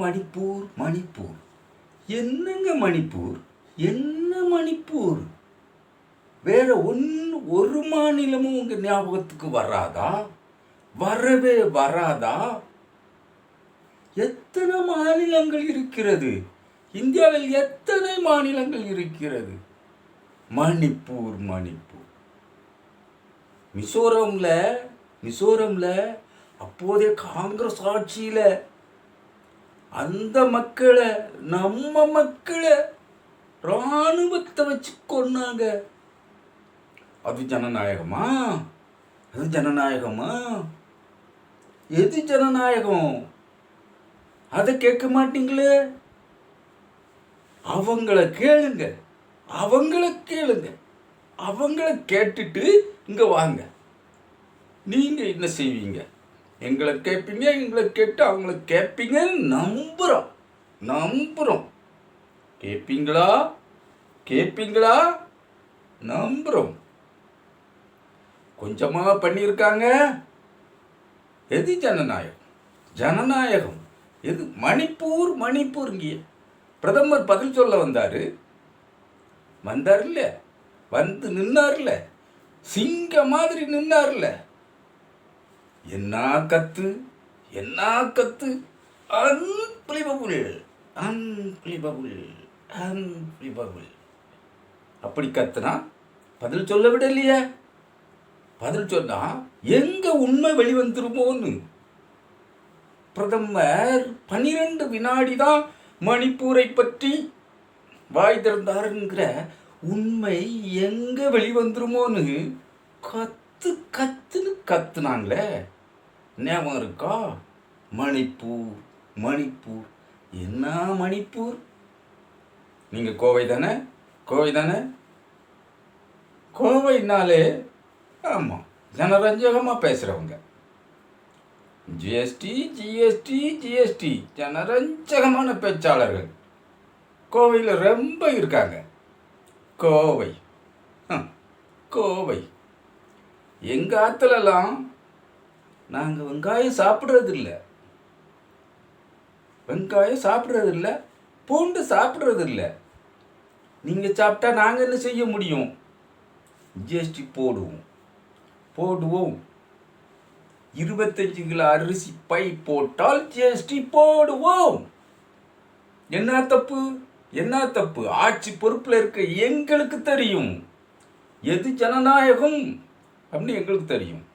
மணிப்பூர் மணிப்பூர். என்னங்க மணிப்பூர்? என்ன மணிப்பூர்? வேற ஒன்று ஒரு மாநிலமும் உங்க ஞாபகத்துக்கு வராதா? வரவே வராதா? எத்தனை மாநிலங்கள் இருக்கிறது? இந்தியாவில் எத்தனை மாநிலங்கள் இருக்கிறது? மணிப்பூர் மணிப்பூர். மிசோரம்ல மிசோரம்ல அப்போதே காங்கிரஸ் ஆட்சியில அந்த மக்களை நம்ம மக்களை ராணுவத்தை வச்சு கொன்னாங்க. அது ஜனநாயகமா? அது ஜனநாயகமா? எது ஜனநாயகம்? அதை கேட்க மாட்டீங்களே? அவங்கள கேளுங்க. அவங்கள கேளுங்க. அவங்கள கேட்டுட்டு இங்கே வாங்க. நீங்கள் என்ன செய்வீங்க? எங்களை கேட்பீங்க எங்களை கேட்டு அவங்கள கேட்பீங்க நம்புகிறோம் நம்புகிறோம் கேட்பீங்களா? கேட்பீங்களா? நம்புகிறோம் கொஞ்சமாக பண்ணியிருக்காங்க. எது ஜனநாயகம்? ஜனநாயகம். எது மணிப்பூர் மணிப்பூர் இங்கே. பிரதமர் பதில் சொல்ல வந்தார். வந்தார்ல வந்து நின்னார்ல சிங்க மாதிரி நின்னார்ல என்ன கத்து என்ன கத்து? அன்பிளிபபுள் அன்பிளிபபுள் அன்பிளிபபுள். அப்படி கத்துனா பதில் சொல்ல விட இல்லையே பதில் சொன்னா எங்க உண்மை வெளிவந்துருமோன்னு. பிரதமர் பனிரெண்டு வினாடி தான் மணிப்பூரை பற்றி வாய் திறந்தாருங்கிற உண்மை எங்க வெளிவந்துருமோன்னு கத்து கத்துன்னு கத்துனாங்களே. ஞாபகம் இருக்கா? மணிப்பூர் மணிப்பூர். என்ன மணிப்பூர்? நீங்கள் கோவை தானே? கோவை தானே? கோவைனாலே ஆமாம் ஜனரஞ்சகமாக பேசுகிறவங்க ஜிஎஸ்டி ஜிஎஸ்டி ஜிஎஸ்டி ஜனரஞ்சகமான பேச்சாளர்கள். கோவையில் ரொம்ப இருக்காங்க. கோவை. கோவை. எங்கள் ஆற்றுலலாம் நாங்கள் வெங்காயம் சாப்பிட்றதில்ல. வெங்காயம் சாப்பிட்றதில்ல பூண்டு சாப்பிட்றதில்ல. நீங்கள் சாப்பிட்டா நாங்கள் என்ன செய்ய முடியும்? ஜிஎஸ்டி போடுவோம். போடுவோம். இருபத்தஞ்சு கிலோ அரிசி பை போட்டால் ஜிஎஸ்டி போடுவோம். என்ன தப்பு? என்ன தப்பு? ஆட்சி பொறுப்பில் இருக்க எங்களுக்கு தெரியும். எது ஜனநாயகம்? அப்படின்னு எங்களுக்கு தெரியும்.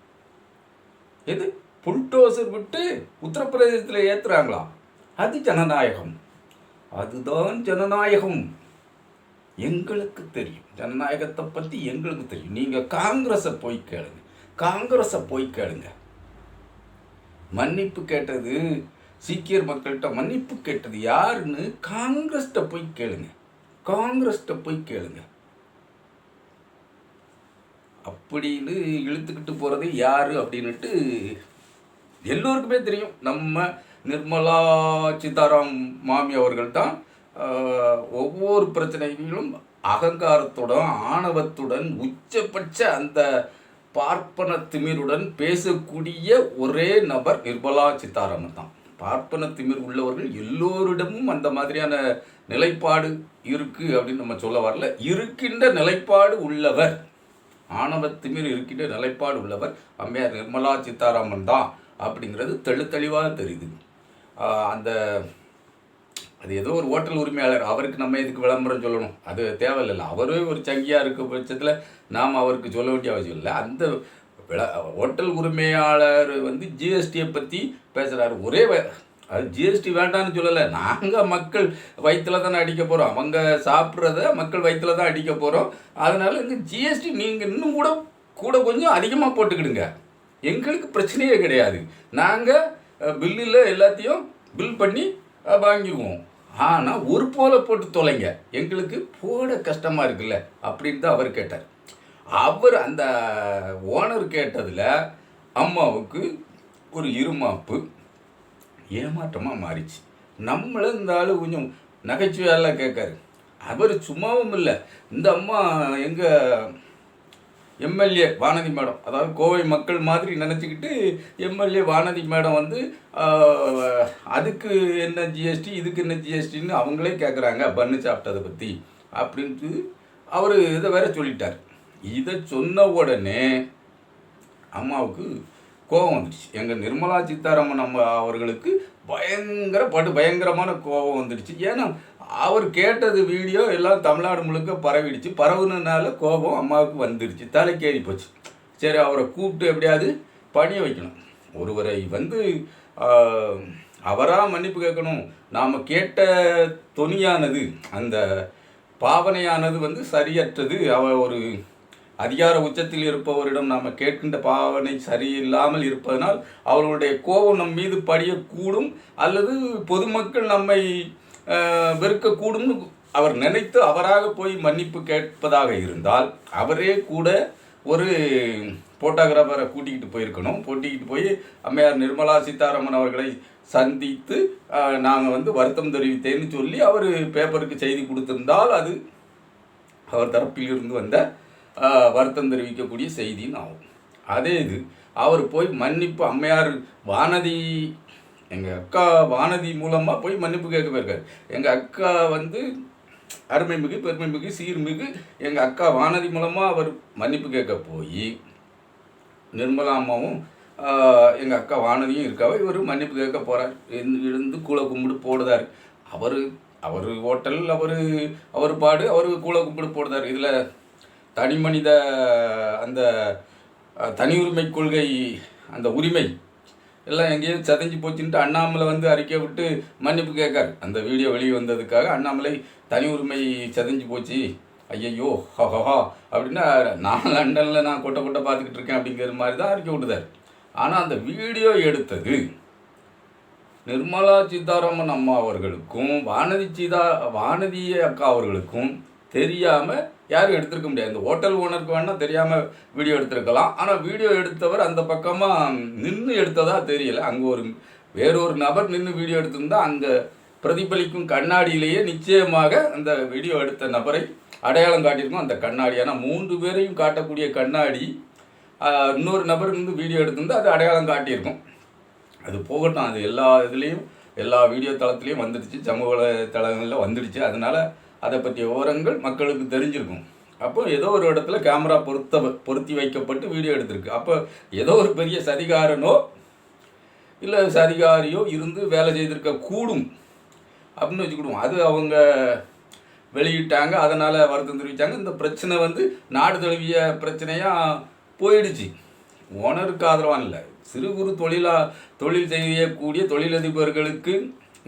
எது? புல்டோசர் விட்டு உத்தரப்பிரதேசத்தில் ஏற்றுறாங்களா அது ஜனநாயகம். அதுதான் ஜனநாயகம். எங்களுக்கு தெரியும். ஜனநாயகத்தை பற்றி எங்களுக்கு தெரியும். நீங்கள் காங்கிரஸை போய் கேளுங்க. காங்கிரஸை போய் கேளுங்க. மன்னிப்பு கேட்டது சீக்கியர் மக்கள்கிட்ட மன்னிப்பு கேட்டது யாருன்னு காங்கிரஸ்கிட்ட போய் கேளுங்க. காங்கிரஸ்கிட்ட போய் கேளுங்க. அப்படின்னு இழுத்துக்கிட்டு போகிறது யார் அப்படின்னுட்டு எல்லோருக்குமே தெரியும். நம்ம நிர்மலா சீதாராம் மாமி அவர்கள் தான் ஒவ்வொரு பிரச்சனைகளும் அகங்காரத்துடன் ஆணவத்துடன் உச்சபட்ச அந்த பார்ப்பன திமிருடன் பேசக்கூடிய ஒரே நபர் நிர்மலா சீதாராமன் தான். பார்ப்பன திமிர் உள்ளவர்கள் எல்லோரிடமும் அந்த மாதிரியான நிலைப்பாடு இருக்குது அப்படின்னு நம்ம சொல்ல வரல. இருக்கின்ற நிலைப்பாடு உள்ளவர் ஆணவ இருக்கின்ற நிலைப்பாடு உள்ளவர் அம்மையார் நிர்மலா சீதாராமன் தான் அப்படிங்கிறது தெளித்தெளிவாக தெரியுது. அந்த அது ஏதோ ஒரு ஹோட்டல் உரிமையாளர் அவருக்கு நம்ம எதுக்கு விளம்பரம் சொல்லணும்? அது தேவையில்லை அவரே ஒரு சங்கியாக இருக்க பட்சத்தில் நாம் அவருக்கு சொல்ல வேண்டிய அவசியம் இல்லை. அந்த விள ஹோட்டல் உரிமையாளர் வந்து ஜிஎஸ்டியை பற்றி பேசுகிறாரு ஒரே வ- அது ஜிஎஸ்டி வேண்டாம்னு சொல்லலை. நாங்கள் மக்கள் வயிற்றில் தானே அடிக்க போகிறோம் அவங்க சாப்பிட்றத மக்கள் வயிற்றில் தான் அடிக்க போகிறோம் அதனால் இந்த ஜிஎஸ்டி நீங்கள் இன்னும் கூட கூட கொஞ்சம் அதிகமாக போட்டுக்கிடுங்க. எங்களுக்கு பிரச்சனையே கிடையாது. நாங்கள் பில்லில் எல்லாத்தையும் பில் பண்ணி வாங்கிடுவோம் ஆனால் ஒரு போல போட்டு தொலைங்க. எங்களுக்கு போட கஷ்டமாக இருக்குல்ல அப்படின்னு தான் அவர் கேட்டார். அவர் அந்த ஓனர் கேட்டதில் அம்மாவுக்கு ஒரு இருமாப்பு ஏமாற்றமாக மாறிச்சு. நம்மளை இந்த ஆள் கொஞ்சம் நகைச்சுவையெல்லாம் கேட்காரு அவர் சும்மாவும் இல்லை. இந்த அம்மா எங்கள் எம்எல்ஏ வானதி மேடம் அதாவது கோவை மக்கள் மாதிரி நினச்சிக்கிட்டு எம்எல்ஏ வானதி மேடம் வந்து அதுக்கு என்ன ஜிஎஸ்டி இதுக்கு என்ன ஜிஎஸ்டின்னு அவங்களே கேட்குறாங்க பண்ணு சாப்பிட்டதை பற்றி அப்படின்ட்டு அவர் இதை வேற சொல்லிட்டார். இதை சொன்ன உடனே அம்மாவுக்கு கோபம் வந்துடுச்சு. எங்கள் நிர்மலா சீதாராமன் நம்ம அவர்களுக்கு பயங்கர படு பயங்கரமான கோபம் வந்துடுச்சு. ஏன்னா அவர் கேட்டது வீடியோ எல்லாம் தமிழ்நாடு முழுக்க பரவிடுச்சு. பரவுனதுனால கோபம் அம்மாவுக்கு வந்துடுச்சு. தலைக்கேறி போச்சு. சரி அவரை கூப்பிட்டு எப்படியாவது பணிய வைக்கணும். ஒருவரை வந்து அவராக மன்னிப்பு கேட்கணும். நாம் கேட்ட துணியானது அந்த பாவனையானது வந்து சரியற்றது. அவ ஒரு அதிகார உச்சத்தில் இருப்பவரிடம் நாம் கேட்கின்ற பாவனை சரியில்லாமல் இருப்பதனால் அவர்களுடைய கோபம் நம் மீது படியக்கூடும் அல்லது பொதுமக்கள் நம்மை வெறுக்கக்கூடும்னு அவர் நினைத்து அவராக போய் மன்னிப்பு கேட்பதாக இருந்தால் அவரே கூட ஒரு போட்டோகிராஃபரை கூட்டிக்கிட்டு போயிருக்கணும். கூட்டிக்கிட்டு போய் அம்மையார் நிர்மலா சீதாராமன் அவர்களை சந்தித்து நாங்கள் வந்து வருத்தம் தெரிவித்தேன்னு சொல்லி அவர் பேப்பருக்கு செய்தி கொடுத்திருந்தால் அது அவர் தரப்பில் இருந்து வந்த வருத்தம் தெரிவிக்கக்கூடிய செய்தின்னு ஆகும். அதே இது அவர் போய் மன்னிப்பு அம்மையார் வானதி எங்கள் அக்கா வானதி மூலமாக போய் மன்னிப்பு கேட்க போயிருக்காரு. எங்கள் அக்கா வந்து அருமைமிகு பெருமைமிகு சீர்மிகு எங்கள் அக்கா வானதி மூலமாக அவர் மன்னிப்பு கேட்க போய் நிர்மலா அம்மாவும் எங்கள் அக்கா வானதியும் இருக்காவ இவர் மன்னிப்பு கேட்க போகிறார் இருந்து கூலை கும்பிடு போடுதார். அவர் அவர் ஹோட்டல் அவர் அவர் பாடு அவர் கூலை கும்பிடு போடுதார். இதில் தனி மனித அந்த தனி உரிமை கொள்கை அந்த உரிமை எல்லாம் எங்கேயும் சதைஞ்சு போச்சுன்ட்டு அண்ணாமலை வந்து அறிக்கை விட்டு மன்னிப்பு கேட்கார். அந்த வீடியோ வெளியே வந்ததுக்காக அண்ணாமலை தனி உரிமை சதைஞ்சு போச்சு. ஐயையோ ஹஹா அப்படின்னா நான் லண்டனில் நான் கொட்டை கொட்டை பார்த்துக்கிட்டு இருக்கேன் அப்படிங்கிற மாதிரி தான் அறிக்கை விட்டுதார் ஆனால் அந்த வீடியோ எடுத்தது நிர்மலா சீதாராமன் அம்மா அவர்களுக்கும் வானதி சீதா வானதி அக்கா அவர்களுக்கும் தெரியாமல் யாரும் எடுத்திருக்க முடியாது. இந்த ஹோட்டல் ஓனருக்கு வேணால் தெரியாமல் வீடியோ எடுத்திருக்கலாம். ஆனால் வீடியோ எடுத்தவர் அந்த பக்கமாக நின்று எடுத்ததா தெரியல. அங்கே ஒரு வேறொரு நபர் நின்று வீடியோ எடுத்திருந்தால் அங்கே பிரதிபலிக்கும் கண்ணாடியிலேயே நிச்சயமாக அந்த வீடியோ எடுத்த நபரை அடையாளம் காட்டியிருக்கும். அந்த கண்ணாடி. ஆனால் மூன்று பேரையும் காட்டக்கூடிய கண்ணாடி இன்னொரு நபர் வந்து வீடியோ எடுத்திருந்தா அது அடையாளம் காட்டியிருக்கும். அது போகட்டும். அது எல்லா இதுலேயும் எல்லா வீடியோ தளத்துலேயும் வந்துடுச்சு. சமூக வலைத்தளங்களில் வந்துடுச்சு. அதனால் அதை பற்றிய விவரங்கள் மக்களுக்கு தெரிஞ்சிருக்கும். அப்போ ஏதோ ஒரு இடத்துல கேமரா பொருத்த பொருத்தி வைக்கப்பட்டு வீடியோ எடுத்திருக்கு. அப்போ ஏதோ ஒரு பெரிய சதிகாரனோ இல்லை சதிகாரியோ இருந்து வேலை செய்திருக்க கூடும் அப்படின்னு வச்சுக்கிடுவோம். அது அவங்க வெளியிட்டாங்க அதனால் வருத்தம் தெரிவித்தாங்க இந்த பிரச்சனை வந்து நாடு தழுவிய பிரச்சனையாக போயிடுச்சு. ஓனருக்கு ஆதரவான இல்லை. சிறு குறு தொழிலா தொழில் செய்யக்கூடிய தொழிலதிபர்களுக்கு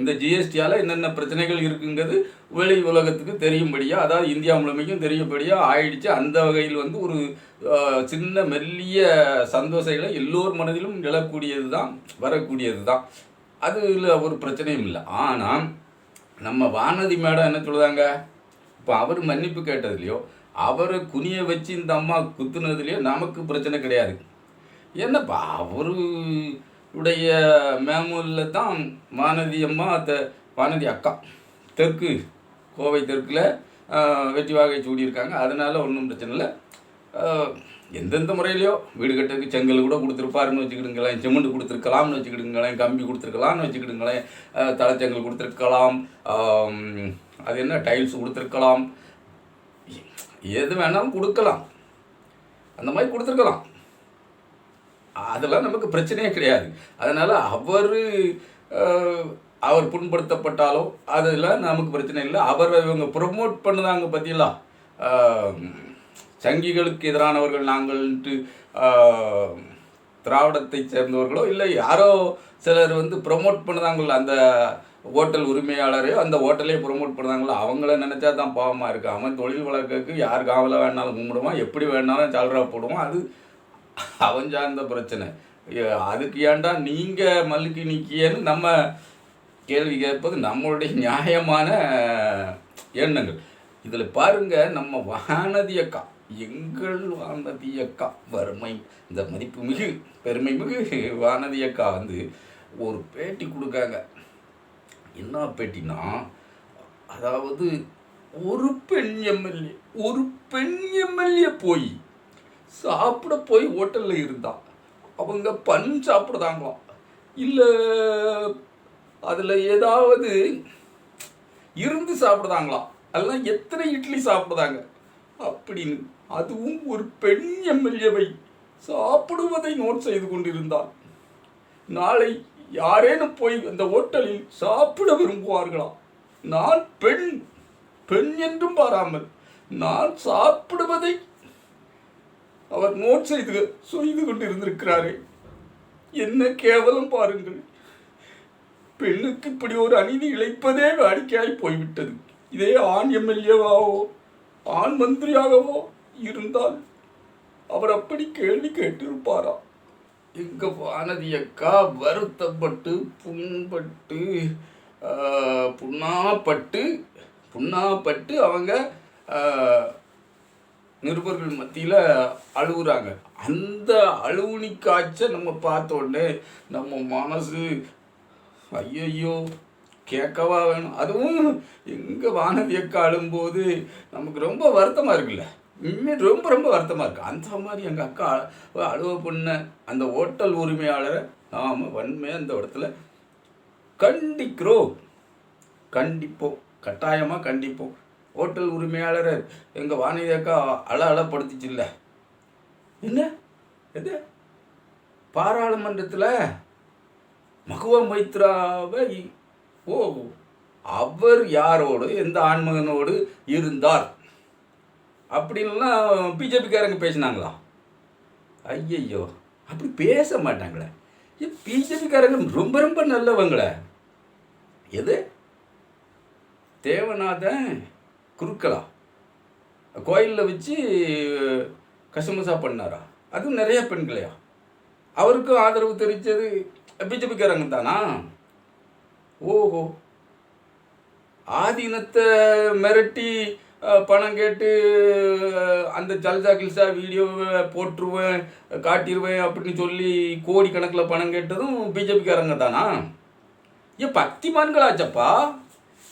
இந்த ஜிஎஸ்டியால் என்னென்ன பிரச்சனைகள் இருக்குங்கிறது வெளி உலகத்துக்கு தெரியும்படியாக அதாவது இந்தியா முழுமைக்கும் தெரியும்படியாக ஆயிடுச்சு. அந்த வகையில் வந்து ஒரு சின்ன மெல்லிய சந்தோஷங்களை எல்லோர் மனதிலும் நிலக்கூடியது தான் வரக்கூடியது தான் அதில் ஒரு பிரச்சனையும் இல்லை. ஆனால் நம்ம வானதி மேடம் என்ன சொல்லுதாங்க இப்போ அவர் மன்னிப்பு கேட்டதுலையோ அவரை குனிய வச்சு இந்த அம்மா குத்துனதுலையோ நமக்கு பிரச்சனை கிடையாது. என்னப்பா உடைய மேமூலில் தான் வானதி அம்மா த வானதி அக்கா. தெற்கு கோவை தெற்கில் வெற்றி வாகை சூடியிருக்காங்க. அதனால் ஒன்றும் பிரச்சனை இல்லை. எந்தெந்த முறையிலையோ வீடு கட்டுறதுக்கு செங்கல் கூட கொடுத்துருப்பாருன்னு வச்சுக்கிடுங்களேன் சிமெண்ட் கொடுத்துருக்கலாம்னு வச்சுக்கிடுங்களேன் கம்பி கொடுத்துருக்கலாம்னு வச்சுக்கிடுங்களேன் தலைச்செங்கல் கொடுத்துருக்கலாம் அது என்ன டைல்ஸ் கொடுத்துருக்கலாம். எது வேணாலும் கொடுக்கலாம். அந்த மாதிரி கொடுத்துருக்கலாம். அதெல்லாம் நமக்கு பிரச்சனையே கிடையாது. அதனால் அவர் அவர் புண்படுத்தப்பட்டாலோ அதெல்லாம் நமக்கு பிரச்சனை இல்லை. அவரை இவங்க ப்ரொமோட் பண்ணுதாங்க பற்றியெல்லாம் சங்கிகளுக்கு எதிரானவர்கள் நாங்கள்ட்டு திராவிடத்தை சேர்ந்தவர்களோ இல்லை யாரோ சிலர் வந்து ப்ரொமோட் பண்ணுதாங்கல்ல அந்த ஹோட்டல் உரிமையாளரையோ அந்த ஹோட்டலே ப்ரொமோட் பண்ணுறாங்களோ அவங்கள நினச்சா தான் பாவமாக இருக்குது அவன் தொழில் வளர்க்கறதுக்கு யார் காவலாக வேணாலும் கும்பிடுவான். எப்படி வேணாலும் சால்ரா போடுவான். அது அவன் சார்ந்த பிரச்சனை. அதுக்கு ஏன்டா நீங்கள் மல்லுக்கு நிற்கியன்னு நம்ம கேள்வி கேட்பது நம்மளுடைய நியாயமான எண்ணங்கள். இதில் பாருங்கள் நம்ம வானதி அக்கா எங்கள் வானதி அக்கா வறுமை இந்த மதிப்பு மிகு பெருமை மிகு வானதி அக்கா வந்து ஒரு பேட்டி கொடுக்காங்க. என்ன பேட்டினா அதாவது ஒரு பெண் எம்எல்ஏ ஒரு பெண் எம்எல்ஏ போய் சாப்பிட போய் ஹோட்டலில் இருந்தா அவங்க பன் சாப்பிடுதாங்களாம். இல்லை அதில் ஏதாவது இருந்து சாப்பிடுதாங்களாம். அதெல்லாம் எத்தனை இட்லி சாப்பிடுதாங்க? அப்படின்னு அதுவும் ஒரு பெண் எம்எல்ஏவை சாப்பிடுவதை நோட் செய்து கொண்டிருந்தார் நாளை யாரேனும் போய் அந்த ஹோட்டலில் சாப்பிட விரும்புவார்களா நான் பெண் பெண் என்றும் பாராமல் நான் சாப்பிடுவதை அவர் நோட் செய்து செய்து கொண்டிருந்திருக்கிறாரே. என்ன கேவலம் பாருங்கள். பெண்ணுக்கு இப்படி ஒரு அநீதி இழைப்பதே வாடிக்கையாய் போய்விட்டது. இதே ஆண் எம்எல்ஏவாவோ ஆண் மந்திரியாகவோ இருந்தால் அவர் அப்படி கேள்வி கேட்டிருப்பாரா? எங்க வானதி அக்கா வருத்தப்பட்டு புண்பட்டு புண்ணாப்பட்டு புண்ணாப்பட்டு அவங்க நிருபர்கள் மத்தியில் அழுகுறாங்க. அந்த அழுவுனி காய்ச்ச நம்ம பார்த்தோன்னே நம்ம மனசு ஐயையோ கேட்கவா வேணும். அதுவும் எங்கள் வானதியக்க அழும்போது நமக்கு ரொம்ப வருத்தமாக இருக்குல்ல. இன்னும் ரொம்ப ரொம்ப வருத்தமாக இருக்குது அந்த மாதிரி எங்கள் அக்கா அழுவ பண்ண அந்த ஹோட்டல் உரிமையாளரை நாம் வன்மையாக அந்த இடத்துல கண்டிக்கிறோம். கண்டிப்போம். கட்டாயமாக கண்டிப்போம். ஹோட்டல் உரிமையாளர். எங்கள் வானதி அக்கா அழ அழப்படுத்துச்சு இல்லை என்ன? எது? பாராளுமன்றத்தில் மகுவா மைத்ராவை ஓ அவர் யாரோடு எந்த ஆண்மகனோடு இருந்தார்? அப்படின்லாம் பிஜேபிக்காரங்க பேசினாங்களா? ஐயையோ அப்படி பேச மாட்டாங்களே. பிஜேபிக்காரங்க ரொம்ப ரொம்ப நல்லவங்களே. எது? தேவநாதன் குருக்களா கோயிலில் வச்சு கசமுசா பண்ணாரா? அதுவும் நிறைய பெண்களையா? அவருக்கும் ஆதரவு தெரிவித்தது பிஜேபிக்காரங்க தானா? ஓஹோ. ஆதீனத்தை மிரட்டி பணம் கேட்டு அந்த ஜல்சா கில்சா வீடியோவை போட்டுருவேன் காட்டிடுவேன் அப்படின்னு சொல்லி கோடிக்கணக்கில் பணம் கேட்டதும் பிஜேபிக்காரங்க தானா? ஏன் பக்திமான்களாச்சப்பா.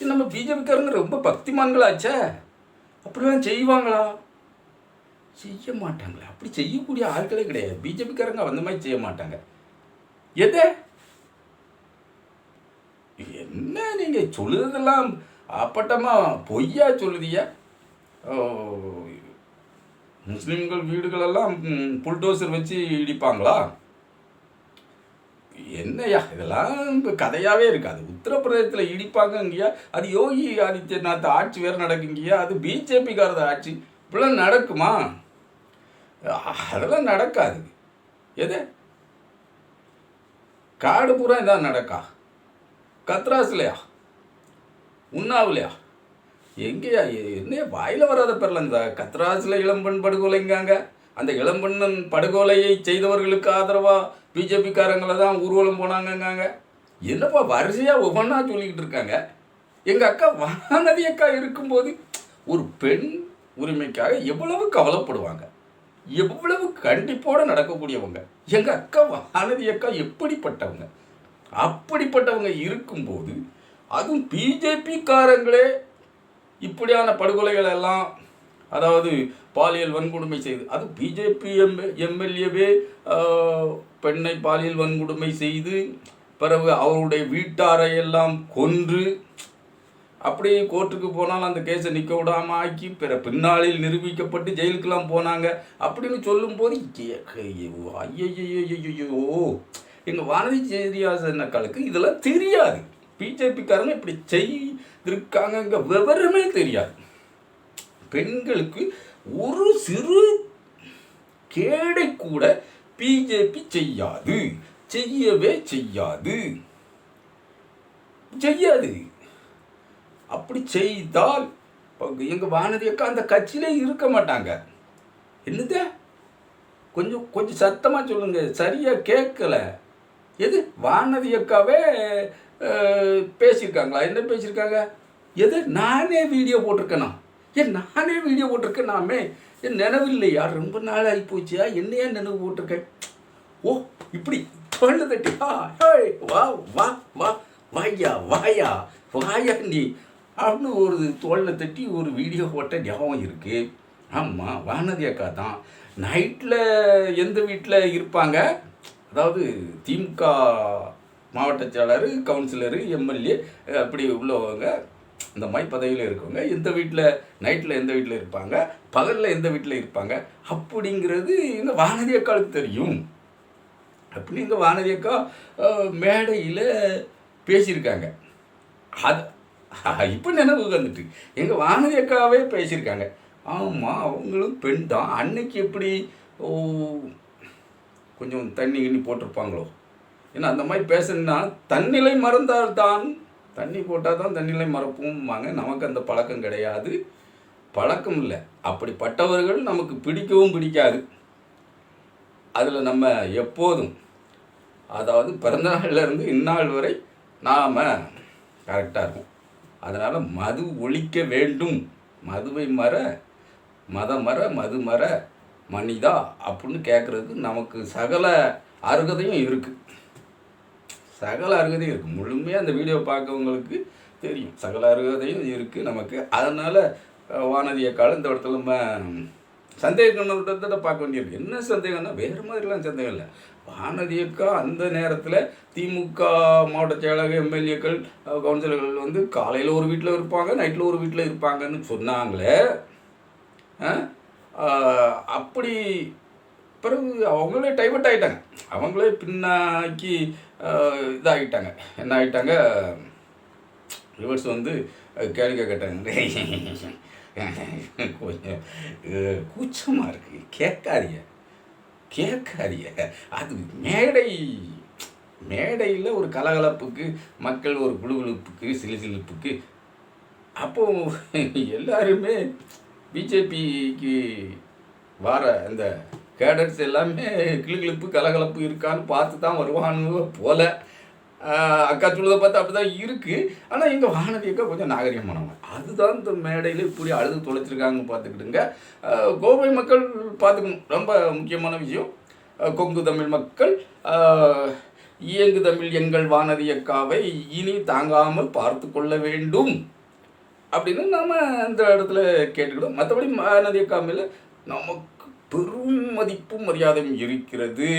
நம்ம பிஜேபிக்காரங்க ரொம்ப பக்திமான்களாச்சே. அப்படிலாம் செய்வாங்களா? செய்ய மாட்டாங்களே. அப்படி செய்யக்கூடிய ஆட்களே கிடையாது. பிஜேபிக்காரங்க அந்த மாதிரி செய்ய மாட்டாங்க. எதை? என்ன நீங்கள் சொல்லுறதெல்லாம் அப்பட்டமாக பொய்யா சொல்லுதியா ஓ, வீடுகளெல்லாம் புல்டோசர் வச்சு இடிப்பாங்களா? என்னய்யா இதெல்லாம் இப்போ கதையாகவே இருக்காது. உத்தரப்பிரதேசத்தில் இடிப்பாங்கங்கய்யா அது யோகி ஆதித்யநாத் ஆட்சி வேறு நடக்குங்கய்யா அது பிஜேபிக்காரத ஆட்சி. இப்படிலாம் நடக்குமா? அதெல்லாம் நடக்காது. எது? காடு பூரா இதான் நடக்கா? கத்ராஸ்லையா? உண்ணாவிலையா? எங்கேயா என்னையா என்ன வாயில் வராத பேரில் இந்த கத்ராஸில் இளம்பெண் படுகொலைங்காங்க. அந்த இளம்பெண்ணன் படுகொலையை செய்தவர்களுக்கு ஆதரவாக பிஜேபிக்காரங்களை தான் ஊர்வலம் போனாங்கங்காங்க. என்னப்பா வரிசையாக ஒவ்வொன்றா சொல்லிக்கிட்டு இருக்காங்க. எங்கள் அக்கா வானதி அக்கா இருக்கும்போது ஒரு பெண் உரிமைக்காக எவ்வளவு கவலைப்படுவாங்க? எவ்வளவு கண்டிப்போடு நடக்கக்கூடியவங்க? எங்கள் அக்கா வானதி அக்கா எப்படிப்பட்டவங்க? அப்படிப்பட்டவங்க இருக்கும்போது அதுவும் பிஜேபிக்காரங்களே இப்படியான படுகொலைகள் எல்லாம் அதாவது பாலியல் வன்கொடுமை செய்து அது பிஜேபி எம் எம்எல்ஏவே பெண்ணை பாலியல் வன்கொடுமை செய்து பிறகு அவருடைய வீட்டாரை எல்லாம் கொன்று அப்படி கோர்ட்டுக்கு போனால் அந்த கேஸை நிற்க விடாம ஆக்கி பிற பின்னாளில் நிரூபிக்கப்பட்டு ஜெயிலுக்கெல்லாம் போனாங்க அப்படின்னு சொல்லும்போது ஐயோ எங்கள் வானதி செய்தியாசனக்களுக்கு இதெல்லாம் தெரியாது. பிஜேபிக்காரங்க இப்படி செய்திருக்காங்க விவரமே தெரியாது. பெண்களுக்கு ஒரு சிறு கேடை கூட பிஜேபி செய்யாது. செய்யவே செய்யாது. செய்யாது. அப்படி செய்தால் எங்க வானதி அக்கா அந்த கட்சியிலே இருக்க மாட்டாங்க. என்னது? கொஞ்சம் கொஞ்சம் சத்தமாக சொல்லுங்க. சரியாக கேட்கல எது? வானதி அக்காவே பேசியிருக்காங்களா? என்ன பேசியிருக்காங்க? எது? நானே வீடியோ போட்டிருக்கேனா? ஏன் நானே வீடியோ போட்டிருக்கேன் நாமே? என் நினைவில்லையா ரொம்ப நாள் ஆகி போச்சியா என்னையா நினைவு போட்டிருக்கேன்? ஓ இப்படி தொண்டு தட்டியா ஹே வா வா வா வாயா வாயா வாயா நீ. அப்படின்னு ஒரு தோளில் தட்டி ஒரு வீடியோ போட்ட ஞாபகம் இருக்கு. ஆமாம் வானதி அக்கா தான். நைட்டில் எந்த வீட்டில் இருப்பாங்க? அதாவது திமுக மாவட்ட செயலர் கவுன்சிலரு எம்எல்ஏ அப்படி உள்ளவங்க. இந்த மாதிரி பதவியில் இருக்கவங்க எந்த வீட்டில் நைட்டில் எந்த வீட்டில் இருப்பாங்க பகலில் எந்த வீட்டில் இருப்பாங்க அப்படிங்கிறது எங்கள் வானதி அக்காளுக்கு தெரியும். அப்படின்னு எங்கள் வானதி அக்கா மேடையில் பேசியிருக்காங்க. அது இப்போ நினைவு வந்துட்டு எங்கள் வானதி அக்காவே பேசியிருக்காங்க. ஆமாம் அவங்களும் பெண் தான். அன்னைக்கு எப்படி ஓ கொஞ்சம் தண்ணி கிண்ணி போட்டிருப்பாங்களோ? ஏன்னா அந்த மாதிரி பேசணுன்னா தன்னிலை மறந்தால் தான் தண்ணி போட்டால் தான் தன்னிலை மறப்போம்பாங்க. நமக்கு அந்த பழக்கம் கிடையாது. பழக்கம் இல்லை. அப்படிப்பட்டவர்கள் நமக்கு பிடிக்கவும் பிடிக்காது. அதில் நம்ம எப்போதும் அதாவது பிறந்த இந்நாள் வரை நாம் கரெக்டாக இருக்கும் அதனால் மது ஒழிக்க வேண்டும். மதுவை மற மத மர மது மர மனிதா அப்படின்னு கேட்குறதுக்கு நமக்கு சகல அருகதையும் இருக்குது சகல அருகதையும் இருக்குது முழுமையாக அந்த வீடியோ பார்க்கவங்களுக்கு தெரியும். சகல அருகதையும் இருக்குது நமக்கு. அதனால் வானதியை காலம் இந்த இடத்துல நம்ம சந்தேகத்தை பார்க்க வேண்டியிருக்கு. என்ன சந்தேகம்னா வேறு மாதிரிலாம் சந்தேகம் இல்லை. வானதியக்கா அந்த நேரத்தில் திமுக மாவட்ட செயலக எம்எல்ஏக்கள் கவுன்சிலர்கள் வந்து காலையில் ஒரு வீட்டில் இருப்பாங்க நைட்டில் ஒரு வீட்டில் இருப்பாங்கன்னு சொன்னாங்களே அப்படி பிறகு அவங்களே டைவர்ட் ஆகிட்டாங்க அவங்களே பின்னாக்கி இதாகிட்டாங்க. என்ன ஆகிட்டாங்க ரிவர்ஸ் வந்து கேள்வி கேட்டாங்க. கொஞ்சம் கூச்சமாக இருக்குது இருக்கு. கேட்காதீங்க. கேட்காதீங்க. அது மேடை மேடையில் ஒரு கலகலப்புக்கு மக்கள் ஒரு குழுகுழுப்புக்கு சிலுசிலுப்புக்கு. அப்போ எல்லாருமே பிஜேபிக்கு வர அந்த கேடட்ஸ் எல்லாமே கிளுகிளுப்பு கலகலப்பு இருக்கான்னு பார்த்து தான் வருவானுங்க போல. அக்கா சொல்லுறதை பார்த்து அப்படி தான் இருக்குது ஆனால் எங்கள் வானதி அக்கா கொஞ்சம் நாகரிகமானவங்க. அதுதான் இந்த மேடையில் இப்படி அழுது தொலைச்சிருக்காங்க பார்த்துக்கிட்டுங்க கோவை மக்கள் பார்த்துக்கணும். ரொம்ப முக்கியமான விஷயம். கொங்கு தமிழ் மக்கள் இயங்கு தமிழ் எங்கள் வானதி அக்காவை இனி தாங்காமல் பார்த்து கொள்ள வேண்டும் அப்படின்னு நாம் அந்த இடத்துல கேட்டுக்கிட்டோம் மற்றபடி வானதி அக்கா மேலே நமக்கு பெரும் மதிப்பும் மரியாதையும் இருக்கிறது.